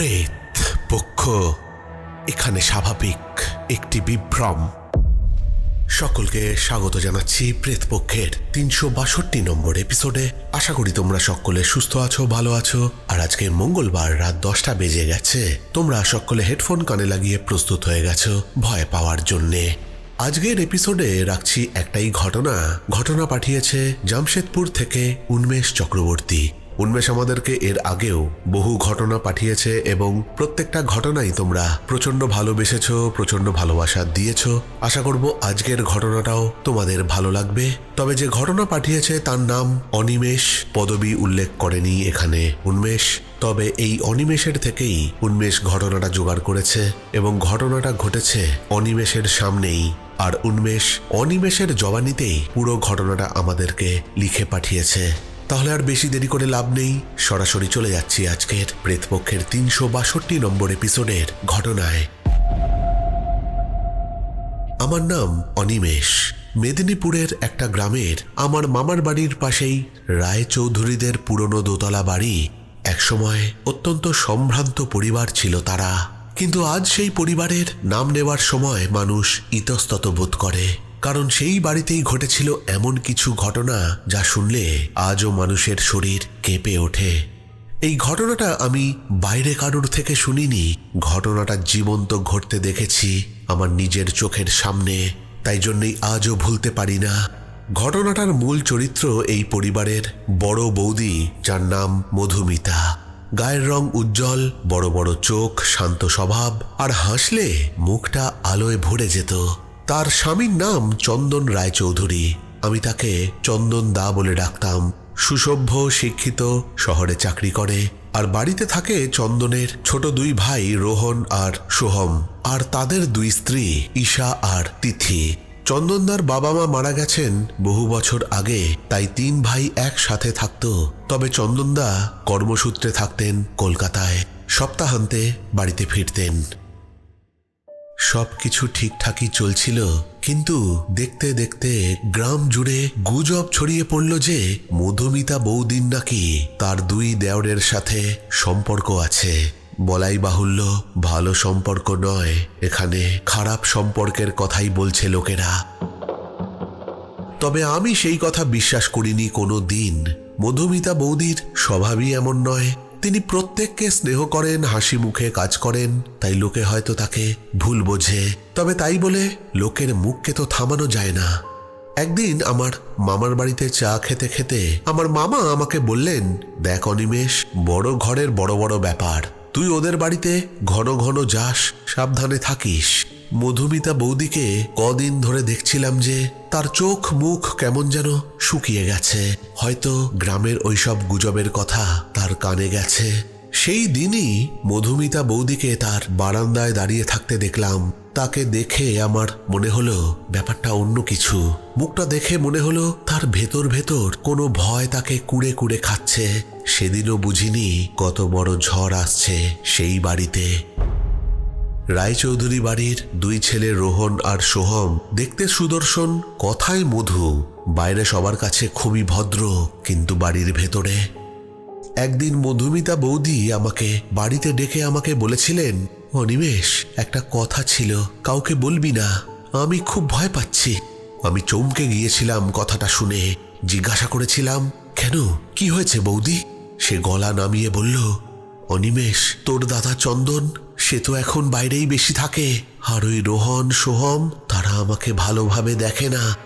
প্রেত পক্ষ, এখানে স্বাভাবিক একটি বিভ্রম। সকলকে স্বাগত জানাচ্ছি প্রেত পক্ষের তিনশো বাষট্টি নম্বর এপিসোডে। আশা করি তোমরা সকলে সুস্থ আছো, ভালো আছো। আর আজকে মঙ্গলবার রাত দশটা বেজে গেছে। তোমরা সকলে হেডফোন কানে লাগিয়ে প্রস্তুত হয়ে গেছো ভয় পাওয়ার জন্যে। আজকের এপিসোডে রাখছি একটাই ঘটনা। ঘটনা পাঠিয়েছে জামশেদপুর থেকে উন্মেষ চক্রবর্তী। উন্মেষ আমাদেরকে এর আগেও বহু ঘটনা পাঠিয়েছে এবং প্রত্যেকটা ঘটনাই তোমরা প্রচণ্ড ভালোবেসেছো প্রচণ্ড ভালোবাসা দিয়েছ। আশা করব আজকের ঘটনাটাও তোমাদের ভালো লাগবে। তবে যে ঘটনা পাঠিয়েছে তার নাম অনিমেষ। পদবী উল্লেখ করেনি এখানে উন্মেষ। তবে এই অনিমেষের থেকেই উন্মেষ ঘটনাটা জোগাড় করেছে এবং ঘটনাটা ঘটেছে অনিমেষের সামনেই। আর উন্মেষ অনিমেষের জবানিতেই পুরো ঘটনাটা আমাদেরকে লিখে পাঠিয়েছে। তাহলে আর বেশি দেরি করে লাভ নেই। সরাসরি চলে যাচ্ছি আজকের প্রেতপক্ষের তিনশো বাষট্টি নম্বর এপিসোডের ঘটনায়। আমার নাম অনিমেষ। মেদিনীপুরের একটা গ্রামের আমার মামার বাড়ির পাশেই রায়চৌধুরীদের পুরনো দোতলা বাড়ি একসময় অত্যন্ত সম্ভ্রান্ত পরিবার ছিল তারা। কিন্তু আজ সেই পরিবারের নাম নেওয়ার সময় মানুষ ইতস্তত বোধ করে। কারণ সেই বাড়িতেই ঘটেছিল এমন কিছু ঘটনা যা শুনলে আজও মানুষের শরীর কেঁপে ওঠে। এই ঘটনাটা আমি বাইরে কারোর থেকে শুনিনি। ঘটনাটা জীবন্ত ঘটতে দেখেছি আমার নিজের চোখের সামনে। তাই জন্যই আজও ভুলতে পারি না। ঘটনাটার মূল চরিত্র এই পরিবারের বড় বৌদি, যার নাম মধুমিতা। গায়ের রং উজ্জ্বল, বড় বড় চোখ, শান্ত স্বভাব, আর হাসলে মুখটা আলোয় ভরে যেত। তার স্বামীর নাম চন্দন রায়চৌধুরী। আমি তাকে চন্দন দা বলে ডাকতাম। সুসভ্য, শিক্ষিত, শহরে চাকরি করে। আর বাড়িতে থাকে চন্দনের ছোট দুই ভাই রোহন আর সোহম। আর তাদের দুই স্ত্রী ঈশা আর তিথি। চন্দনদার বাবা মা মারা গেছেন বহু বছর আগে, তাই তিন ভাই একসাথে থাকত। তবে চন্দনদা কর্মসূত্রে থাকতেন কলকাতায়। সপ্তাহান্তে বাড়িতে ফিরতেন। সবকিছু ঠিকঠাকই চলছিল, কিন্তু দেখতে দেখতে গ্রাম জুড়ে গুজব ছড়িয়ে পড়ল যে মধুমিতা বৌদিন নাকি তার দুই দেওরের সাথে সম্পর্ক আছে। বলাই বাহুল্য, ভালো সম্পর্ক নয়, এখানে খারাপ সম্পর্কের কথাই বলছে লোকেরা। তবে আমি সেই কথা বিশ্বাস করিনি কোনো দিন। মধুমিতা বৌদির স্বভাবই এমন নয় তিনি প্রত্যেককে স্নেহ করেন, হাসি মুখে কাজ করেন, তাই লোকে হয়তো তাকে ভুল বোঝে। তবে তাই বলে, লোকের মুখকে তো থামানো যায় না। একদিন আমার মামার বাড়িতে চা খেতে খেতে আমার মামা আমাকে বললেন, দেখ অনিমেষ, বড় ঘরের বড় বড় ব্যাপার। তুই ওদের বাড়িতে ঘন ঘন যাস, সাবধানে থাকিস। মধুমিতা বৌদিকে কদিন ধরে দেখছিলাম যে তার চোখ মুখ কেমন যেন শুকিয়ে গেছে। হয়তো গ্রামের ওইসব গুজবের কথা তার কানে গেছে। সেই দিনই মধুমিতা বৌদিকে তার বারান্দায় দাঁড়িয়ে থাকতে দেখলাম। তাকে দেখে আমার মনে হলো ব্যাপারটা অন্য কিছু। মুখটা দেখে মনে হলো তার ভেতর ভেতর কোনো ভয় তাকে কুড়ে কুড়ে খাচ্ছে। সেদিনও বুঝিনি কত বড় ঝড় আসছে সেই বাড়িতে। রায়চৌধুরী বাড়ির দুই ছেলে রোহন আর সোহম দেখতে সুদর্শন কথায় মধু। বাইরে সবার কাছে খুবই ভদ্র, কিন্তু বাড়ির ভেতরে একদিন মধুমিতা বৌদি আমাকে বাড়িতে ডেকে আমাকে বলেছিলেন, অনিমেষ, একটা কথা ছিল, কাউকে বলবি না, আমি খুব ভয় পাচ্ছি। আমি চমকে গিয়েছিলাম কথাটা শুনে, জিজ্ঞাসা করেছিলাম, কেন, কি হয়েছে বৌদি? সে গলা নামিয়ে বলল, অনিমেষ, তোর দাদা চন্দন সে তো এখন বাইরেই বেশি থাকে। আর ওই রোহন, সোহম, তারা আমাকে ভালোভাবে দেখে না।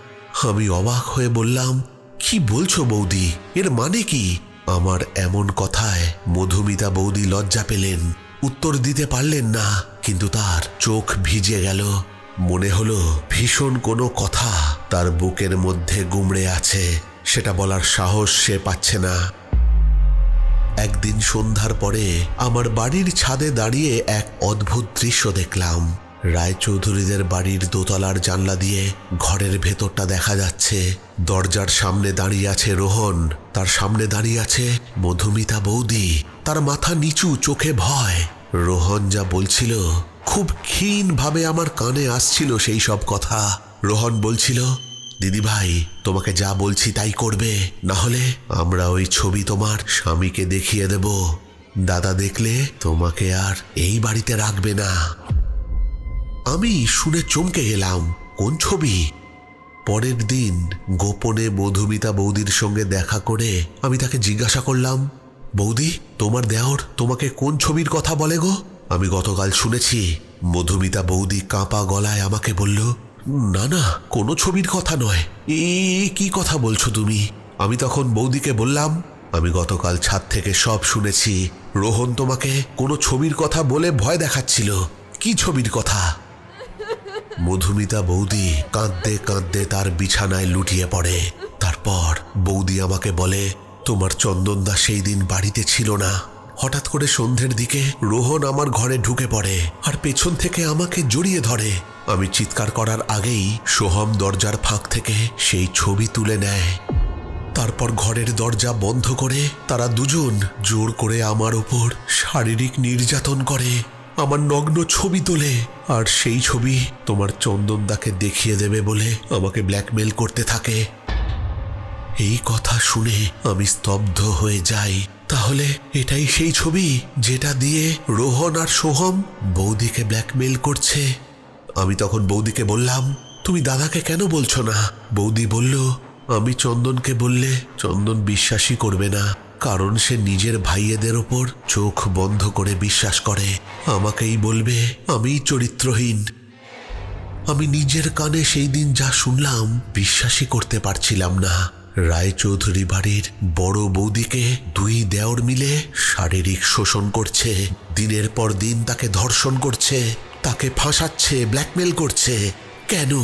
আমি অবাক হয়ে বললাম, কি বলছো বৌদি? এর মানে কি? আমার এমন কথায় মধুমিতা বৌদি লজ্জা পেলেন। উত্তর দিতে পারলেন না, কিন্তু তার চোখ ভিজে গেল। মনে হলো, ভীষণ কোনো কথা তার বুকের মধ্যে গুমড়ে আছে। সেটা বলার সাহস সে পাচ্ছে না। একদিন সন্ধ্যার পরে আমার বাড়ির ছাদে দাঁড়িয়ে এক অদ্ভুত দৃশ্য দেখলাম। রায়চৌধুরীদের বাড়ির দোতলার জানলা দিয়ে ঘরের ভেতরটা দেখা যাচ্ছে। দরজার সামনে দাঁড়িয়ে আছে রোহন, তার সামনে দাঁড়িয়ে আছে মধুমিতা বৌদি, তার মাথা নিচু, চোখে ভয়। রোহন যা বলছিল, খুব ক্ষীণভাবে আমার কানে আসছিল সেই সব কথা। রোহন বলছিল দিদি ভাই তোমাকে যা বলছি তাই করবে। না হলে আমরা ওই ছবি তোমার স্বামীকে দেখিয়ে দেব। দাদা দেখলে তোমাকে আর এই বাড়িতে রাখবে না। আমি শুনে চমকে গেলাম, কোন ছবি? পরের দিন গোপনে মধুমিতা বৌদির সঙ্গে দেখা করে আমি তাকে জিজ্ঞাসা করলাম, বৌদি, তোমার দেওর তোমাকে কোন ছবির কথা বলে গো? আমি গতকাল শুনেছি, মধুমিতা বৌদি কাঁপা গলায় আমাকে বলল না না, কোনো ছবির কথা নয়। এ কি কথা বলছো তুমি? আমি তখন বৌদিকে বললাম, আমি গতকাল ছাদ থেকে সব শুনেছি। রোহন তোমাকে কোনো ছবির কথা বলে ভয় দেখাচ্ছিল। কি ছবির কথা? মধুমিতা বৌদি কাঁদতে কাঁদতে তার বিছানায় লুটিয়ে পড়ে। তারপর বৌদি আমাকে বলে, তোমার চন্দনদা সেই দিন বাড়িতে ছিল না। হঠাৎ করে সন্ধ্যের দিকে রোহন আমার ঘরে ঢুকে পড়ে আর পেছন থেকে আমাকে জড়িয়ে ধরে। আমি চিৎকার করার আগেই সোহম দরজার ফাঁক থেকে সেই ছবি তুলে নেয়। তারপর ঘরের দরজা বন্ধ করে তারা দুজন জোর করে আমার ওপর শারীরিক নির্যাতন করে, আমার নগ্ন ছবি তোলে আর সেই ছবি তোমার চন্দনদাকে দেখিয়ে দেবে বলে আমাকে ব্ল্যাকমেল করতে থাকে। এই কথা শুনে আমি স্তব্ধ হয়ে যাই। তাহলে এটাই সেই ছবি যেটা দিয়ে রোহন আর সোহম বৌদিকে ব্ল্যাকমেল করছে। আমি তখন বৌদিকে বললাম, তুমি দাদাকে কেন বলছো না? বৌদি বলল, আমি চন্দনকে বললে চন্দন বিশ্বাসই করবে না, কারণ সে নিজের ভাইয়েদের ওপর চোখ বন্ধ করে বিশ্বাস করে। আমাকেই বলবে আমি চরিত্রহীন। আমি নিজের কানে সেই দিন যা শুনলাম, বিশ্বাসই করতে পারছিলাম না। রায়চৌধুরী বাড়ির বড় বৌদিকে দুই দেওর মিলে শারীরিক শোষণ করছে। দিনের পর দিন তাকে ধর্ষণ করছে, তাকে ফাঁসাচ্ছে, ব্ল্যাকমেল করছে। কেন?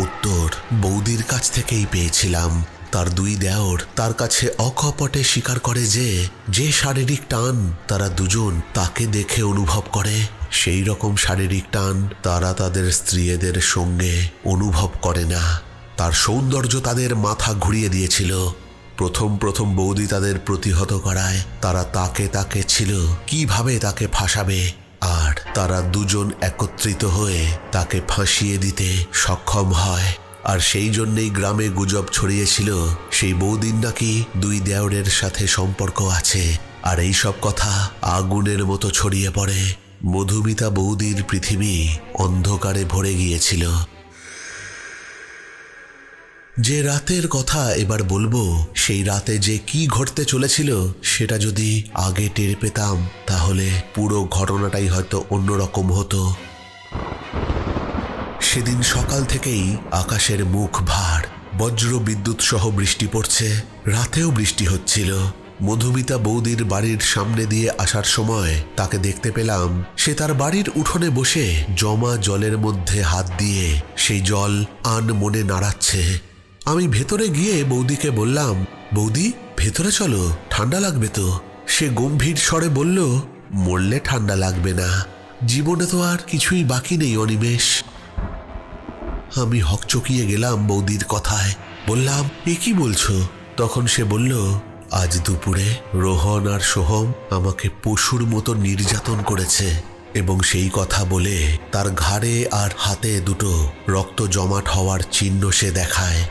উত্তর, বৌদির কাছ থেকেই পেয়েছিলাম। তার দুই দেওর তার কাছে অকপটে স্বীকার করে যে যে শারীরিক টান তারা দুজন তাকে দেখে অনুভব করে, সেই রকম শারীরিক টান তারা তাদের স্ত্রীদের সঙ্গে অনুভব করে না। তার সৌন্দর্য তাদের মাথা ঘুরিয়ে দিয়েছিল। প্রথম প্রথম বৌদি তাদের প্রতিহত করায় তারা তাকে তাকে ছিল, কীভাবে তাকে ফাঁসাবে, আর তারা দুজন একত্রিত হয়ে তাকে ফাঁসিয়ে দিতে সক্ষম হয়। আর সেই জন্যেই গ্রামে গুজব ছড়িয়েছিল, সেই বৌদিন নাকি দুই দেওরের সাথে সম্পর্ক আছে। আর এই সব কথা আগুনের মতো ছড়িয়ে পড়ে। মধুমিতা বৌদির পৃথিবী অন্ধকারে ভরে গিয়েছিল। যে রাতের কথা এবার বলব, সেই রাতে যে কি ঘটতে চলেছিল, সেটা যদি আগে টের পেতাম, তাহলে পুরো ঘটনাটাই হয়তো অন্যরকম হতো। সেদিন সকাল থেকেই আকাশের মুখ ভার বজ্র বিদ্যুৎ সহ বৃষ্টি পড়ছে, রাতেও বৃষ্টি হচ্ছিল। মধুমিতা বৌদির বাড়ির সামনে দিয়ে আসার সময় তাকে দেখতে পেলাম, সে তার বাড়ির উঠোনে বসে জমা জলের মধ্যে হাত দিয়ে সেই জল আন মনে নাড়াচ্ছে। আমি ভেতরে গিয়ে বৌদিকে বললাম, বৌদি, ভেতরে চলো, ঠান্ডা লাগবে তো। সে গম্ভীর স্বরে বলল, মরলে ঠান্ডা লাগবে না। জীবনে তো আর কিছুই বাকি নেই, অনিমেষ। আমি হকচকিয়ে গেলাম বৌদির কথায়। বললাম, এ কি বলছো? তখন সে বলল, আজ দুপুরে রোহন আর সোহম আমাকে পশুর মতো নির্যাতন করেছে এবং সেই কথা বলে তার ঘাড়ে আর হাতে দুটো রক্ত জমাট হওয়ার চিহ্ন সে দেখায়।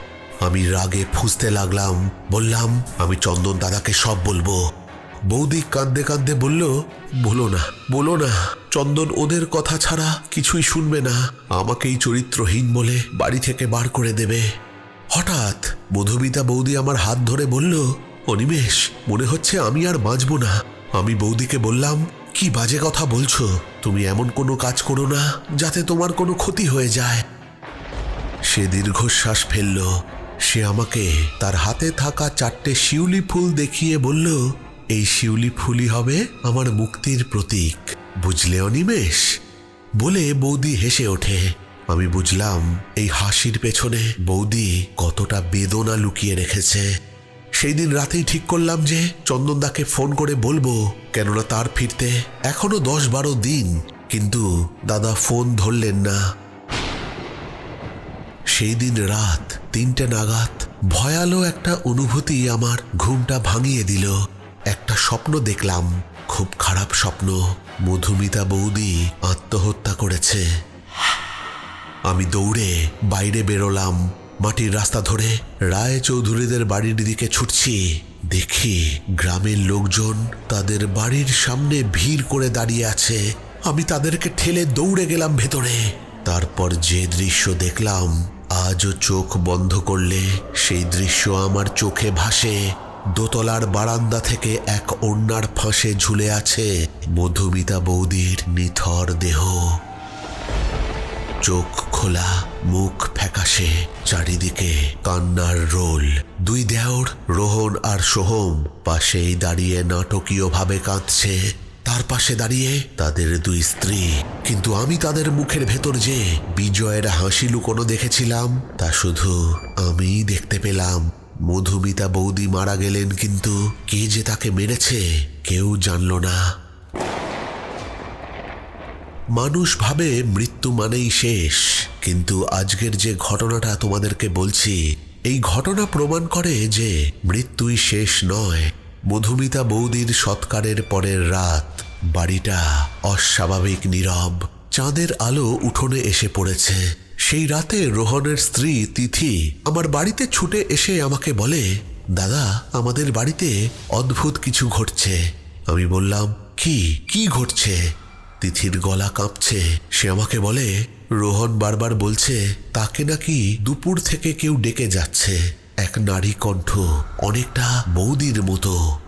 আমি রাগে ফুঁসতে লাগলাম। বললাম, আমি চন্দন দাদাকে সব বলব। বৌদি কাঁদতে কাঁদতে বলল, বলো না বলো না। চন্দন ওদের কথা ছাড়া কিছুই শুনবে না। আমাকেই চরিত্রহীন বলে বাড়ি থেকে বার করে দেবে। হঠাৎ মধুমিতা বৌদি আমার হাত ধরে বলল, অনিমেষ, মনে হচ্ছে আমি আর বাঁচব না। আমি বৌদিকে বললাম, কি বাজে কথা বলছো? তুমি এমন কোনো কাজ করো না যাতে তোমার কোনো ক্ষতি হয়ে যায়। সে দীর্ঘশ্বাস ফেলল। সে আমাকে তার হাতে থাকা চারটে শিউলি ফুল দেখিয়ে বলল, এই শিউলি ফুলই হবে আমার মুক্তির প্রতীক। বুঝলে অনিমেষ? বলে বৌদি হেসে ওঠে। আমি বুঝলাম এই হাসির পেছনে বৌদি কতটা বেদনা লুকিয়ে রেখেছে। সেই দিন রাতেই ঠিক করলাম যে চন্দনদাকে ফোন করে বলব, কেননা তার ফিরতে এখনও দশ বারো দিন, কিন্তু দাদা ফোন ধরলেন না। সেই দিন রাত তিনটে নাগাদ ভয়ালো একটা অনুভূতি আমার ঘুমটা ভাঙিয়ে দিল। একটা স্বপ্ন দেখলাম, খুব খারাপ স্বপ্ন। মধুমিতা বৌদি আত্মহত্যা করেছে। আমি দৌড়ে বাইরে বেরোলাম, মাটির রাস্তা ধরে রায় চৌধুরীদের বাড়ির দিকে ছুটছি। দেখি গ্রামের লোকজন তাদের বাড়ির সামনে ভিড় করে দাঁড়িয়ে আছে। আমি তাদেরকে ঠেলে দৌড়ে গেলাম ভেতরে। তারপর যে দৃশ্য দেখলাম আজও চোখ বন্ধ করলে সেই দৃশ্য আমার চোখে ভাসে। দোতলার বারান্দা থেকে এক অন্যার ফাঁসে ঝুলে আছে মধুমিতা বৌদির নিথর দেহ। চোখ খোলা, মুখ ফ্যাকাশে, চারিদিকে কান্নার রোল। দুই দেওর, রোহন আর সোহম পাশেই দাঁড়িয়ে নাটকীয়ভাবে কাঁদছে। তার পাশে দাঁড়িয়ে তাদের দুই স্ত্রী। কিন্তু আমি তাদের মুখের ভেতর যে বিজয়ের হাসি লুকোনো দেখেছিলাম, তা শুধু আমিই দেখতে পেলাম। মধুমিতা বৌদি মারা গেলেন, কিন্তু কে যে তাকে মেরেছে কেউ জানল না। মানুষ ভাবে মৃত্যু মানেই শেষ, কিন্তু আজকের যে ঘটনাটা তোমাদেরকে বলছি, এই ঘটনা প্রমাণ করে যে মৃত্যুই শেষ নয়। মধুমিতা বৌদির সৎকারের পরের রাত, বাড়িটা অস্বাভাবিক নীরব। চাঁদের আলো উঠোনে এসে পড়েছে। সেই রাতে রোহনের স্ত্রী তিথি আমার বাড়িতে ছুটে এসে আমাকে বলে, দাদা, আমাদের বাড়িতে অদ্ভুত কিছু ঘটছে। আমি বললাম, কি? কি ঘটছে? তিথির গলা কাঁপছে। সে আমাকে বলে, রোহন বারবার বলছে, তাকে নাকি দুপুর থেকে কেউ ডেকে যাচ্ছে। এক নারী কণ্ঠ অনেকটা বৌদির মতো।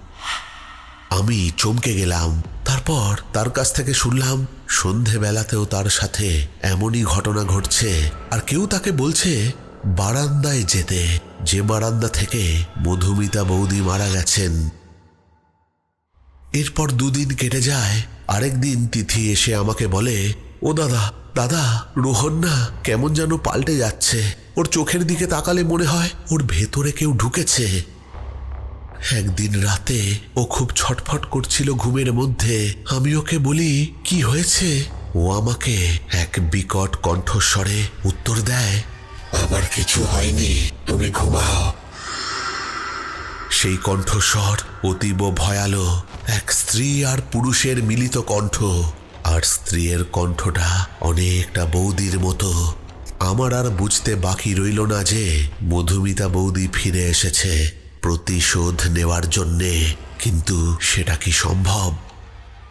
আমি চমকে গেলাম। তারপর তার কাছ থেকে শুনলাম, সন্ধেবেলাতেও তার সাথে এমনই ঘটনা ঘটছে। আর কেউ তাকে বলছে, বারান্দায় যেতে। যে বারান্দা থেকে মধুমিতা বৌদি মারা গেছেন। এরপর দুদিন কেটে যায়। আরেক দিন তিথি এসে আমাকে বলে, ও দাদা দাদা রোহন না কেমন যেন পাল্টে যাচ্ছে। ওর চোখের দিকে তাকালে মনে হয় ওর ভেতরে কেউ ঢুকেছে। একদিন রাতে ও খুব ছটফট করছিল ঘুমের মধ্যে। আমি ওকে বলি, কি হয়েছে? ও আমাকে এক বিকট কণ্ঠস্বরে উত্তর দেয়, আমার কিছু হয়নি, তুমি ঘুমাও। সেই কণ্ঠস্বর অতীব ভয়ালো, এক স্ত্রী আর পুরুষের মিলিত কণ্ঠ। আর স্ত্রীর কণ্ঠটা অনেকটা বৌদির মতো। আমার আর বুঝতে বাকি রইল না যে মধুমিতা বৌদি ফিরে এসেছে প্রতিশোধ নেওয়ার জন্যে। কিন্তু সেটা কি সম্ভব?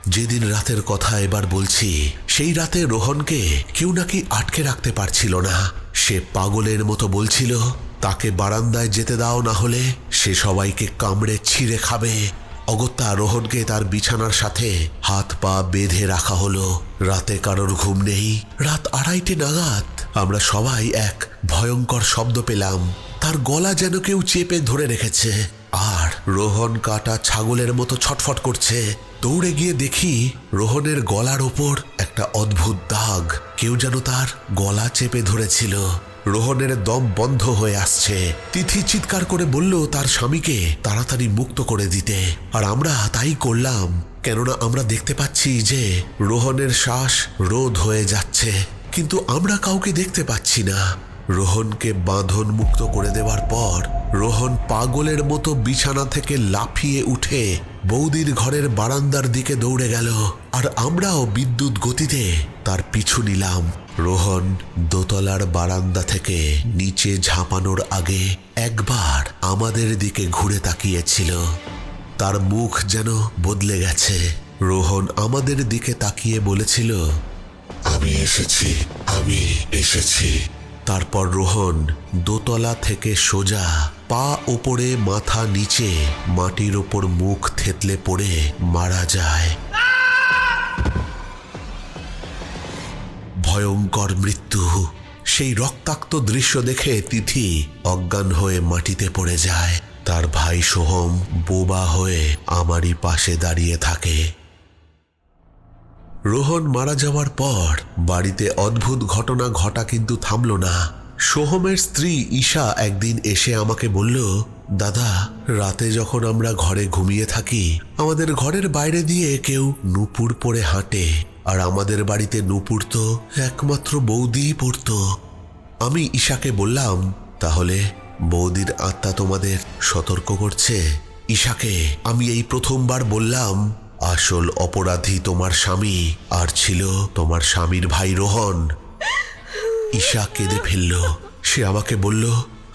যেদিন রাতের কথা এবার বলছি, সেই রাতে রোহনকে কেউ নাকি আটকে রাখতে পারছিল না। সে পাগলের মতো বলছিল, তাকে বারান্দায় যেতে দাও না হলে সে সবাইকে কামড়ে ছিঁড়ে খাবে। অগত্যা রোহনকে তার বিছানার সাথে হাত পা বেঁধে রাখা হলো। রাতে কারোর ঘুম নেই। রাত আড়াইটে নাগাদ আমরা সবাই এক ভয়ঙ্কর শব্দ পেলাম। তার গলা যেন কেউ চেপে ধরে রেখেছে। আর রোহন কাটা ছাগলের মতো ছটফট করছে। দৌড়ে গিয়ে দেখি রোহনের গলার ওপর একটা অদ্ভুত দাগ। কেউ যেন তার গলা চেপে ধরেছিল। রোহনের দম বন্ধ হয়ে আসছে। তিথি চিৎকার করে বলল, তার স্বামীকে তাড়াতাড়ি মুক্ত করে দিতে। আর আমরা তাই করলাম। কেননা আমরা দেখতে পাচ্ছি যে রোহনের শ্বাস রোধ হয়ে যাচ্ছে। কিন্তু আমরা কাউকে দেখতে পাচ্ছি না। রোহনকে বাঁধন মুক্ত করে দেওয়ার পর রোহন পাগলের মতো বিছানা থেকে লাফিয়ে উঠে বৌদির ঘরের বারান্দার দিকে দৌড়ে গেল, আর আমরাও বিদ্যুৎ গতিতে তার পিছু নিলাম। রোহন দোতলার বারান্দা থেকে নিচে ঝাঁপানোর আগে একবার আমাদের দিকে ঘুরে তাকিয়েছিল। তার মুখ যেন বদলে গেছে। রোহন আমাদের দিকে তাকিয়ে বলেছিল, আমি এসেছি আমি এসেছি। তারপর রোহন দোতলা থেকে সোজা পা ওপরে মাথা নিচে, মাটির ওপর মুখ থেতলে পড়ে মারা যায়। ভয়ঙ্কর মৃত্যু। সেই রক্তাক্ত দৃশ্য দেখে তিথি অজ্ঞান হয়ে মাটিতে পড়ে যায়। তার ভাই সোহম বোবা হয়ে আমারই পাশে দাঁড়িয়ে থাকে। রোহন মারা যাওয়ার পর বাড়িতে অদ্ভুত ঘটনা ঘটা কিন্তু থামল না। সোহমের স্ত্রী ঈশা একদিন এসে আমাকে বলল, দাদা, রাতে যখন আমরা ঘরে ঘুমিয়ে থাকি, আমাদের ঘরের বাইরে দিয়ে কেউ নুপুর পরে হাঁটে, আর আমাদের বাড়িতে নুপুর তো একমাত্র বৌদিই পড়তো। আমি ঈশাকে বললাম, তাহলে বৌদির আত্মা তোমাদের সতর্ক করছে? ঈশাকে আমি এই প্রথমবার বললাম আসল অপরাধী তোমার স্বামী, আর ছিল তোমার স্বামীর ভাই রোহন। ঈশা কেঁদে ফেলল। সে আমাকে বলল,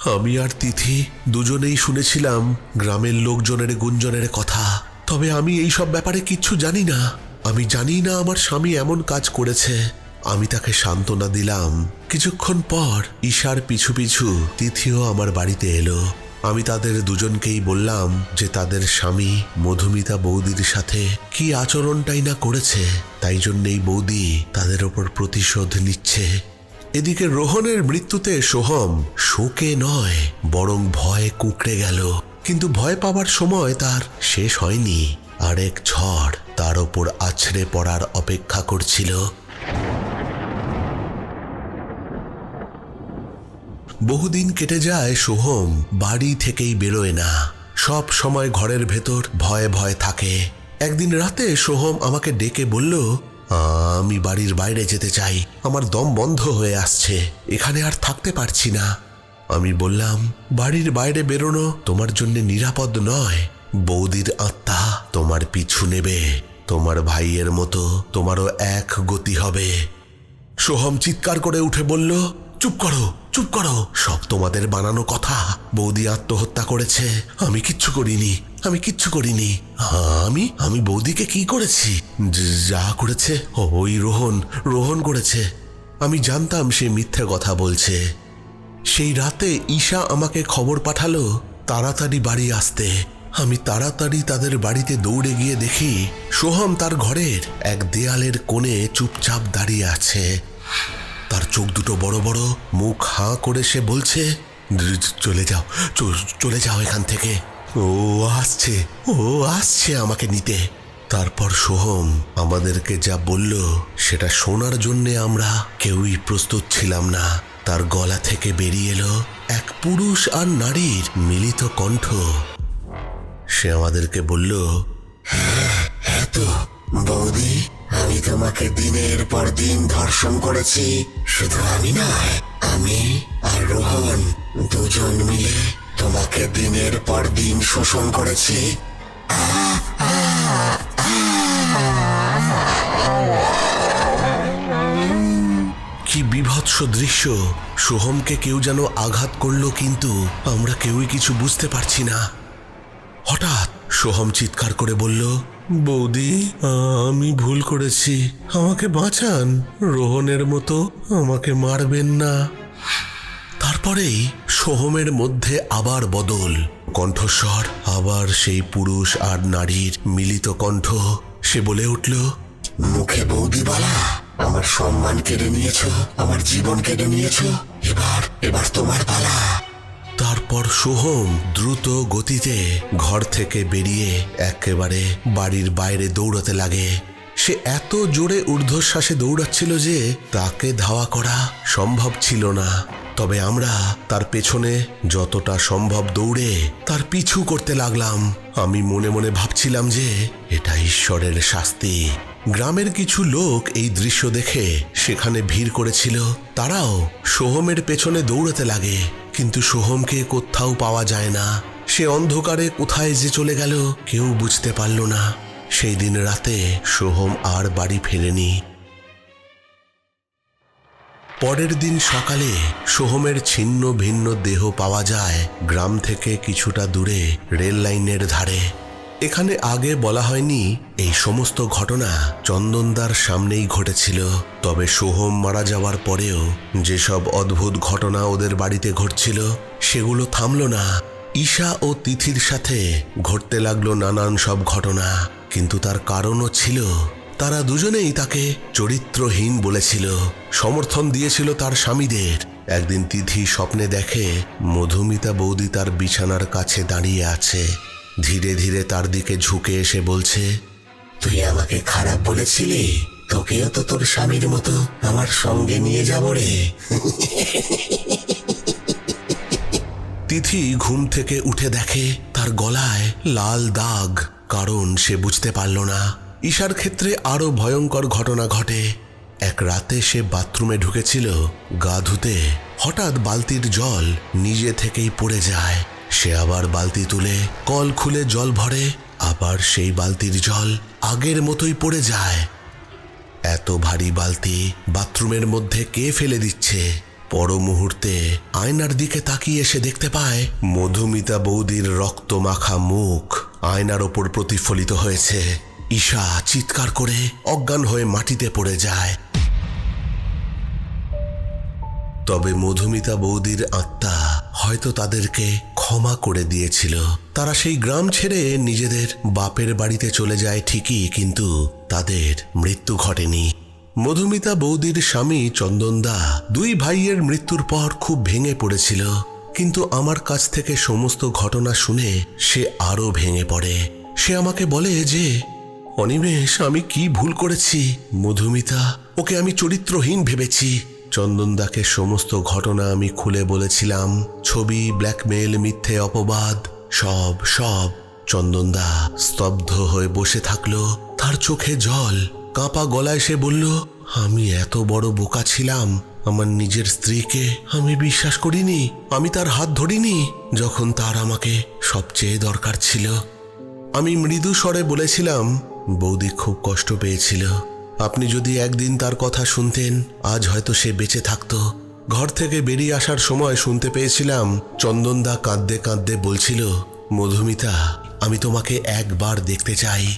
আমি আর তিথি দুজনেই শুনেছিলাম গ্রামের লোকজনের গুঞ্জনের কথা। তবে আমি এই সব ব্যাপারে কিচ্ছু জানি না। আমি জানি না আমার স্বামী এমন কাজ করেছে। আমি তাকে সান্ত্বনা দিলাম। কিছুক্ষণ পর ঈশার পিছু পিছু তিথিও আমার বাড়িতে এলো। আমি তাদের দুজনকেই বললাম যে তাদের স্বামী মধুমিতা বৌদির সাথে কি আচরণটাই না করেছে, তাই জন্যেই বৌদি তাদের ওপর প্রতিশোধ নিচ্ছে। এদিকে রোহনের মৃত্যুতে সোহম শোকে নয়, বরং ভয়ে কুঁকড়ে গেল। কিন্তু ভয় পাওয়ার সময় তার শেষ হয়নি আরেক ঝড় তার ওপর আছড়ে পড়ার অপেক্ষা করছিল। বহুদিন কেটে যায় সোহম, বাড়ি থেকেই বেরোয় না। সব সময় ঘরের ভেতর ভয়ে ভয়ে থাকে। একদিন রাতে সোহম আমাকে ডেকে বলল, আমি বাড়ির বাইরে যেতে চাই। আমার দম বন্ধ হয়ে আসছে। এখানে আর থাকতে পারছি না। আমি বললাম, বাড়ির বাইরে বেরোনো তোমার জন্য নিরাপদ নয়। বৌদির আত্মা তোমার পিছু নেবে। তোমার ভাইয়ের মতো তোমারও এক গতি হবে। সোহম চিৎকার করে উঠে বলল চুপ করো চুপ করো। সব তোমাদের বানানো কথা। বৌদি আত্মহত্যা করেছে। আমি কিচ্ছু করিনি, আমি কিচ্ছু করিনি। আমি আমি বৌদিকে কি করেছি? য- করেছে? ওই রোহন রোহন করেছে। আমি জানতাম সে মিথ্যে কথা বলছে। সেই রাতে ঈশা আমাকে খবর পাঠালো তাড়াতাড়ি বাড়ি আসতে। আমি তাড়াতাড়ি তাদের বাড়িতে দৌড়ে গিয়ে দেখি সোহম তার ঘরের এক দেয়ালের কোণে চুপচাপ দাঁড়িয়ে আছে। তার চোখ দুটো বড় বড়, মুখ হাঁ করে সে বলছে চলে যাও চলে যাও এখান থেকে। ও আসছে ও আসছে আমাকে নিতে। তারপর সোহম আমাদেরকে যা বলল, সেটা শোনার জন্যে আমরা কেউই প্রস্তুত ছিলাম না। তার গলা থেকে বেরিয়ে এলো এক পুরুষ আর নারীর মিলিত কণ্ঠ। সে আমাদেরকে বলল এত বৌদি আমি তোমাকে দিনের পর দিন ধর্ষণ করেছি। শুধু আমি নয়, আমি আর রোহন দুজন মিলে তোমাকে দিনের পর দিন শোষণ করেছি। কি বিভৎস দৃশ্য। সোহমকে কেউ যেন আঘাত করল, কিন্তু আমরা কেউই কিছু বুঝতে পারছি না। হঠাৎ সোহম চিৎকার করে বলল বৌদি আমি ভুল করেছি। আমাকে বাঁচান। রোহনের মতো আমাকে মারবেন না। তারপরেই সোহমের মধ্যে আবার বদল। কণ্ঠস্বর, আবার সেই পুরুষ আর নারীর মিলিত কণ্ঠ। সে বলে উঠল, মুখে বৌদি বলা, আমার সম্মান কেড়ে নিয়েছ, আমার জীবন কেড়ে নিয়েছ, এবার এবার তোমার পালা সোহম দ্রুত গতিতে ঘর থেকে বেরিয়ে একেবারে বাড়ির বাইরে দৌড়াতে লাগে। সে এত জোরে ঊর্ধ্বশ্বাসে দৌড়াচ্ছিল যে তাকে ধাওয়া করা সম্ভব ছিল না। তবে আমরা তার পেছনে যতটা সম্ভব দৌড়ে তার পিছু করতে লাগলাম। আমি মনে মনে ভাবছিলাম যে এটা ঈশ্বরের শাস্তি। গ্রামের কিছু লোক এই দৃশ্য দেখে সেখানে ভিড় করেছিল। তারাও সোহমের পেছনে দৌড়াতে লাগে। কিন্তু সোহমকে কোথাও পাওয়া যায় না। সে অন্ধকারে কোথায় যে চলে গেল কেউ বুঝতে পারল না। সেই দিন রাতে সোহম আর বাড়ি ফেরেনি। পরের দিন সকালে সোহমের ছিন্ন ভিন্ন দেহ পাওয়া যায় গ্রাম থেকে কিছুটা দূরে রেল লাইনের ধারে। এখানে আগে বলা হয়নি, এই সমস্ত ঘটনা চন্দনদার সামনেই ঘটেছিল। তবে সোহম মারা যাওয়ার পরেও যেসব অদ্ভুত ঘটনা ওদের বাড়িতে ঘটছিল, সেগুলো থামল না। ঈশা ও তিথির সাথে ঘটতে লাগল নানান সব ঘটনা। কিন্তু তার কারণও ছিল, তারা দুজনেই তাকে চরিত্রহীন বলেছিল। সমর্থন দিয়েছিল তার স্বামীদের। একদিন তিথি স্বপ্নে দেখে মধুমিতা বৌদি তার বিছানার কাছে দাঁড়িয়ে আছে। ধীরে ধীরে তার দিকে ঝুঁকে এসে বলছে, তুই আমাকে খারাপ বলেছিলি? তোকেও তো তোর স্বামীর মতো আমার সঙ্গে নিয়ে যাব রে। তিথি ঘুম থেকে উঠে দেখে তার গলায় লাল দাগ, কারণ সে বুঝতে পারল না। ঈশার ক্ষেত্রে আরও ভয়ঙ্কর ঘটনা ঘটে। এক রাতে সে বাথরুমে ঢুকেছিল, গা ধুতে। হঠাৎ বালতির জল নিজে থেকেই পড়ে যায়। সে আবার বালতি তুলে কল খুলে জল ভরে, আবার সেই বালতির জল আগের মতোই পড়ে যায়। এত ভারী বালতি বাথরুমের মধ্যে কে ফেলে দিচ্ছে? পর মুহূর্তে আয়নার দিকে তাকিয়ে এসে দেখতে পায়, মধুমিতা বৌদির রক্ত মাখা মুখ আয়নার ওপর প্রতিফলিত হয়েছে। ঈশা চিৎকার করে অজ্ঞান হয়ে মাটিতে পড়ে যায়। তবে মধুমিতা বৌদির আত্মা হয়তো তাদেরকে ক্ষমা করে দিয়েছিল। তারা সেই গ্রাম ছেড়ে নিজেদের বাপের বাড়িতে চলে যায় ঠিকই, কিন্তু তাদের মৃত্যু ঘটেনি। মধুমিতা বৌদির স্বামী চন্দনদা দুই ভাইয়ের মৃত্যুর পর খুব ভেঙে পড়েছিল। কিন্তু আমার কাছ থেকে সমস্ত ঘটনা শুনে সে আরও ভেঙে পড়ে। সে আমাকে বলে যে, অনিমেষ, আমি কি ভুল করেছি? মধুমিতা, ওকে আমি চরিত্রহীন ভেবেছি। চন্দনদাকে সমস্ত ঘটনা আমি খুলে বলেছিলাম। ছবি ব্ল্যাকমেল মিথ্যে অপবাদ, সব সব। চন্দনদা স্তব্ধ হয়ে বসে থাকল। তার চোখে জল। কাঁপা গলায় সে বলল, আমি এত বড় বোকা ছিলাম। আমার নিজের স্ত্রীকে আমি বিশ্বাস করিনি। আমি তার হাত ধরিনি। যখন তার আমাকে সবচেয়ে দরকার ছিল, আমি মৃদু স্বরে বলেছিলাম, বৌদি খুব কষ্ট পেয়েছিল। আপনি যদি একদিন তার কথা শুনতেন, আজ হয়তো সে বেঁচে থাকতো। ঘর থেকে বেরিয়ে আসার সময় শুনতে পেয়েছিলাম চন্দনদা কাঁদতে কাঁদতে বলছিল, মধুমিতা, আমি তোমাকে একবার দেখতে চাই।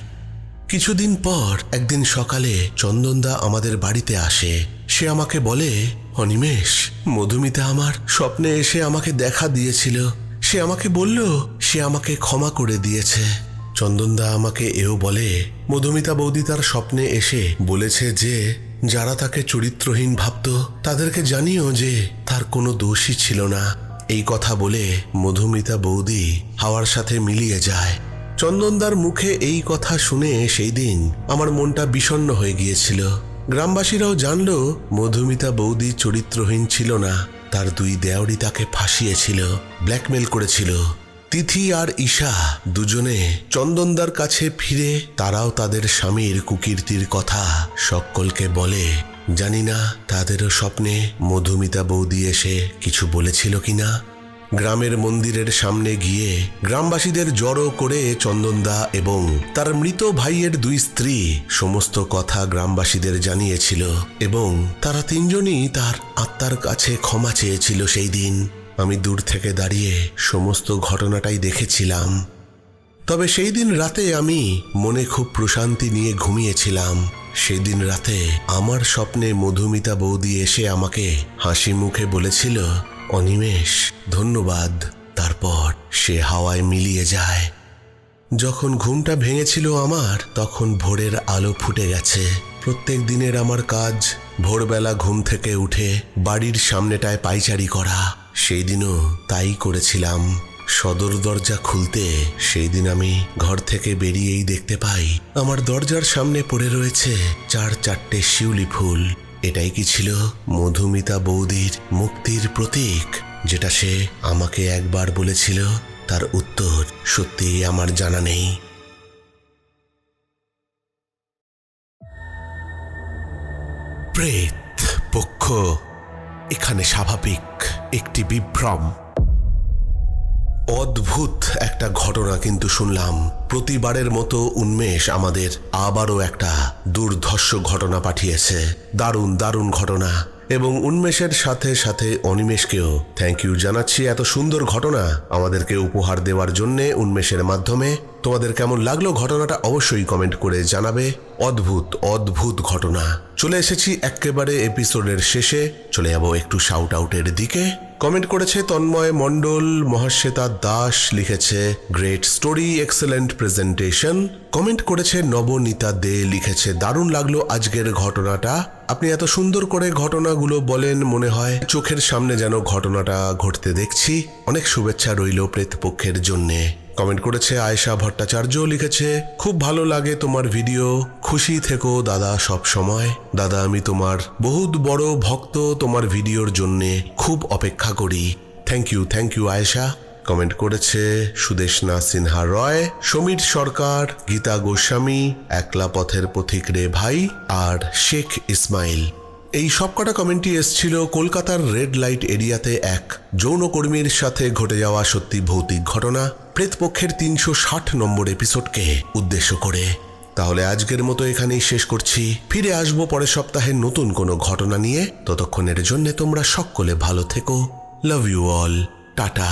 কিছুদিন পর, একদিন সকালে চন্দনদা আমাদের বাড়িতে আসে। সে আমাকে বলে, অনিমেষ, মধুমিতা আমার স্বপ্নে এসে আমাকে দেখা দিয়েছিল। সে আমাকে বলল, সে আমাকে ক্ষমা করে দিয়েছে। চন্দনদা আমাকে এও বলে, মধুমিতা বৌদি তার স্বপ্নে এসে বলেছে যে, যারা তাকে চরিত্রহীন ভাবত, তাদেরকে জানিও যে, তার কোনো দোষই ছিল না। এই কথা বলে মধুমিতা বৌদি হাওয়ার সাথে মিলিয়ে যায়। চন্দনদার মুখে এই কথা শুনে সেই দিন আমার মনটা বিষণ্ণ হয়ে গিয়েছিল। গ্রামবাসীরাও জানল, মধুমিতা বৌদি চরিত্রহীন ছিল না। তার দুই দেওরি তাকে ফাঁসিয়েছিল, ব্ল্যাকমেল করেছিল। তিথি আর ঈশা দুজনে চন্দনদার কাছে ফিরে তারাও তাদের স্বামীর কুকীর্তির কথা সকলকে বলে, জানি না তাদেরও স্বপ্নে মধুমিতা বৌদি এসে কিছু বলেছিল কিনা? গ্রামের মন্দিরের সামনে গিয়ে গ্রামবাসীদের জড়ো করে চন্দনদা এবং তার মৃত ভাইয়ের দুই স্ত্রী সমস্ত কথা গ্রামবাসীদের জানিয়েছিল এবং তারা তিনজনই তার আত্মার কাছে ক্ষমা চেয়েছিল সেই দিন। আমি দূর থেকে দাঁড়িয়ে সমস্ত ঘটনাটাই দেখেছিলাম। তবে সেই দিন রাতে আমি মনে খুব প্রশান্তি নিয়ে ঘুমিয়েছিলাম। সেই দিন রাতে আমার স্বপ্নে মধুমিতা বৌদি এসে আমাকে হাসি মুখে বলেছিল, অনিমেষ, ধন্যবাদ। তারপর সে হাওয়ায় মিলিয়ে যায়। যখন ঘুমটা ভেঙেছিল আমার, তখন ভোরের আলো ফুটে গেছে। প্রত্যেক দিনের আমার কাজ, ভোরবেলা ঘুম থেকে উঠে বাড়ির সামনেটায় পাইচারি করা। সেই দিনও তাই করেছিলাম। সদর দরজা খুলতে সেই দিন আমি ঘর থেকে বেরিয়েই দেখতে পাই, আমার দরজার সামনে পড়ে রয়েছে চার চারটে শিউলি ফুল। এটাই কি ছিল মধুমিতা বৌদির মুক্তির প্রতীক, যেটা সে আমাকে একবার বলেছিল? তার উত্তর সত্যিই আমার জানা নেই। প্রেত পক্ষ এখানে স্বাভাবিক একটি বিভ্রম। অদ্ভুত একটা ঘটনা কিন্তু শুনলাম। প্রতিবারের মতো উন্মেষ আমাদের আবারও একটা দুর্ধর্ষ ঘটনা পাঠিয়েছে। দারুণ দারুণ ঘটনা। এবং উন্মেষের সাথে সাথে অনিমেষকেও থ্যাংক ইউ জানাচ্ছি। এত সুন্দর ঘটনা আমাদেরকে উপহার দেওয়ার জন্যে উন্মেষের মাধ্যমে। তোমাদের কেমন লাগল ঘটনাটা অবশ্যই কমেন্ট করে জানাবে। অদ্ভুত অদ্ভুত ঘটনা। চলে এসেছি একেবারে এপিসোডের শেষে। চলে যাব একটু শাউট আউটের দিকে। কমেন্ট করেছে তন্ময় মণ্ডল, মহাশ্বেতা দাস লিখেছে great story excellent presentation comment করেছে নবনীতা দে লিখেছে, দারুণ লাগল আজকের ঘটনাটা। আপনি এত সুন্দর করে ঘটনাগুলো বলেন, মনে হয় চোখের সামনে যেন ঘটনাটা ঘটতে দেখছি। অনেক শুভেচ্ছা রইল প্রেতপক্ষের জন্যে। কমেন্ট করেছে, আয়েশা ভট্টাচার্য লিখেছে, খুব ভালো লাগে তোমার ভিডিও, খুশি থেকো দাদা সব সময়। দাদা, আমি তোমার বহুত বড় ভক্ত তোমার ভিডিওর জন্যে খুব অপেক্ষা করি। Thank you thank you Ayesha. Comment করেছে সুদেশনা সিনহা রয়, সমীর সরকার, গীতা গোস্বামী, একলা পথের পথিক রে ভাই আর শেখ ইসমাইল। এই সবকটা কমেন্টই এসছিল কলকাতার রেড লাইট এরিয়াতে এক যৌনকর্মীর সাথে ঘটে যাওয়া সত্যি ভৌতিক ঘটনা প্রেতপক্ষের তিনশো ষাট নম্বর এপিসোডকে উদ্দেশ্য করে। তাহলে আজকের মতো এখানেই শেষ করছি। ফিরে আসব পরের সপ্তাহে নতুন কোনো ঘটনা নিয়ে। ততক্ষণের জন্য তোমরা সকলে ভালো থেকো। Love you all tata.